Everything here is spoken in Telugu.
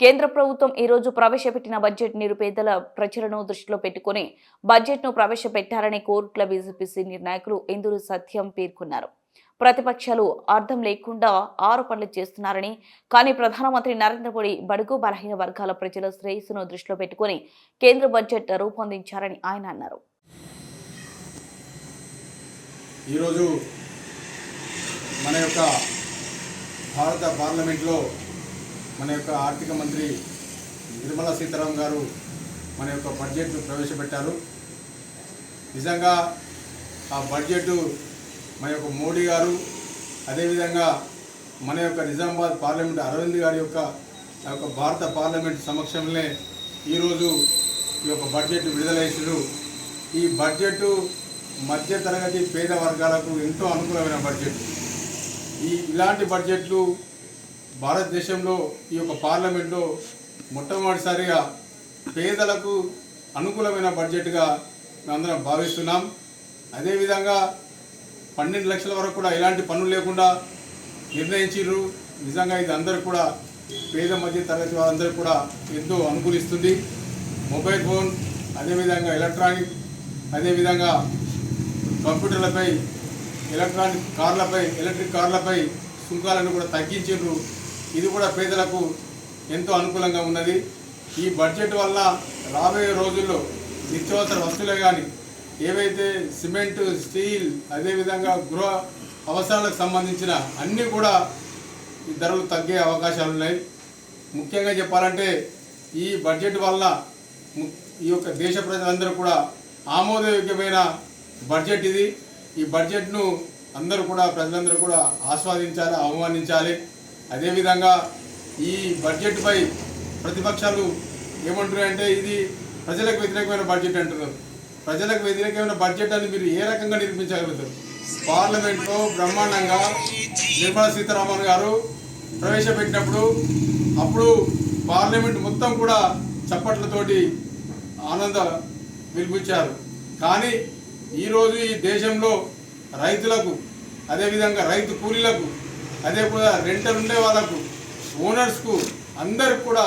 కేంద్ర ప్రభుత్వం ఈ రోజు ప్రవేశపెట్టిన బడ్జెట్ నిరుపేదల ప్రజలను దృష్టిలో పెట్టుకుని బడ్జెట్ను ప్రవేశపెట్టారని కోర్టుల బీజేపీ సీనియర్ నాయకులు ఇందూరు సత్యం పేర్కొన్నారు. ప్రతిపక్షాలు అర్థం లేకుండా ఆరోపణలు చేస్తున్నారని కానీ ప్రధానమంత్రి నరేంద్ర మోడీ బడుగు బలహీన వర్గాల ప్రజల శ్రేయస్సును దృష్టిలో పెట్టుకుని కేంద్ర బడ్జెట్ రూపొందించారని ఆయన అన్నారు. ఈరోజు మన యొక్క భారత పార్లమెంట్లో మన యొక్క ఆర్థిక మంత్రి నిర్మలా సీతారాం గారు మన యొక్క బడ్జెట్ను ప్రవేశపెట్టారు. నిజంగా ఆ బడ్జెట్ మన యొక్క మోడీ గారు అదేవిధంగా మన యొక్క నిజామాబాద్ పార్లమెంట్ అరవింద్ గారి యొక్క ఆ యొక్క భారత పార్లమెంట్ సమక్షంలోనే ఈరోజు ఈ యొక్క బడ్జెట్ విడుదల ఈ బడ్జెట్ మధ్య తరగతి పేద వర్గాలకు ఎంతో అనుకూలమైన బడ్జెట్ ఈ ఇలాంటి బడ్జెట్లు భారతదేశంలో ఈ యొక్క పార్లమెంట్లో మొట్టమొదటిసారిగా పేదలకు అనుకూలమైన బడ్జెట్గా మేమందరం భావిస్తున్నాం. అదేవిధంగా పన్నెండు లక్షల వరకు కూడా ఎలాంటి పన్నులు లేకుండా నిర్ణయించారు నిజంగా ఇది అందరికి కూడా పేద మధ్య తరగతి వారందరికీ కూడా ఎంతో అనుకూలిస్తుంది. మొబైల్ ఫోన్ అదేవిధంగా ఎలక్ట్రానిక్ అదేవిధంగా కంప్యూటర్లపై ఎలక్ట్రానిక్ కార్లపై ఎలక్ట్రిక్ కార్లపై సుంకాలను కూడా తగ్గించారు ఇది కూడా పేదలకు ఎంతో అనుకూలంగా ఉన్నది. ఈ బడ్జెట్ వల్ల రాబోయే రోజుల్లో నిత్యావసర వస్తువులే కానీ ఏవైతే సిమెంట్ స్టీల్ అదేవిధంగా గృహ అవసరాలకు సంబంధించిన అన్నీ కూడా ధరలు తగ్గే అవకాశాలు ఉన్నాయి. ముఖ్యంగా చెప్పాలంటే ఈ బడ్జెట్ వల్ల ము- ఈ యొక్క దేశ ప్రజలందరూ కూడా ఆమోదయోగ్యమైన బడ్జెట్ ఇది. ఈ బడ్జెట్ను అందరూ కూడా ప్రజలందరూ కూడా ఆస్వాదించాలి అవమానించాలి అదేవిధంగా ఈ బడ్జెట్పై ప్రతిపక్షాలు ఏమంటున్నాయంటే ఇది ప్రజలకు వ్యతిరేకమైన బడ్జెట్ అంటున్నారు. ప్రజలకు వ్యతిరేకమైన బడ్జెట్ అని మీరు ఏ రకంగా నిర్మించగలుగుతారు పార్లమెంట్లో బ్రహ్మాండంగా నిర్మలా సీతారామన్ గారు ప్రవేశపెట్టినప్పుడు అప్పుడు పార్లమెంట్ మొత్తం కూడా చప్పట్లతోటి ఆనంద పిలిపించారు కానీ ఈరోజు ఈ దేశంలో రైతులకు అదేవిధంగా రైతు కూలీలకు అదే కూడా రెంటర్ ఉండే వాళ్ళకు ఓనర్స్కు అందరికి కూడా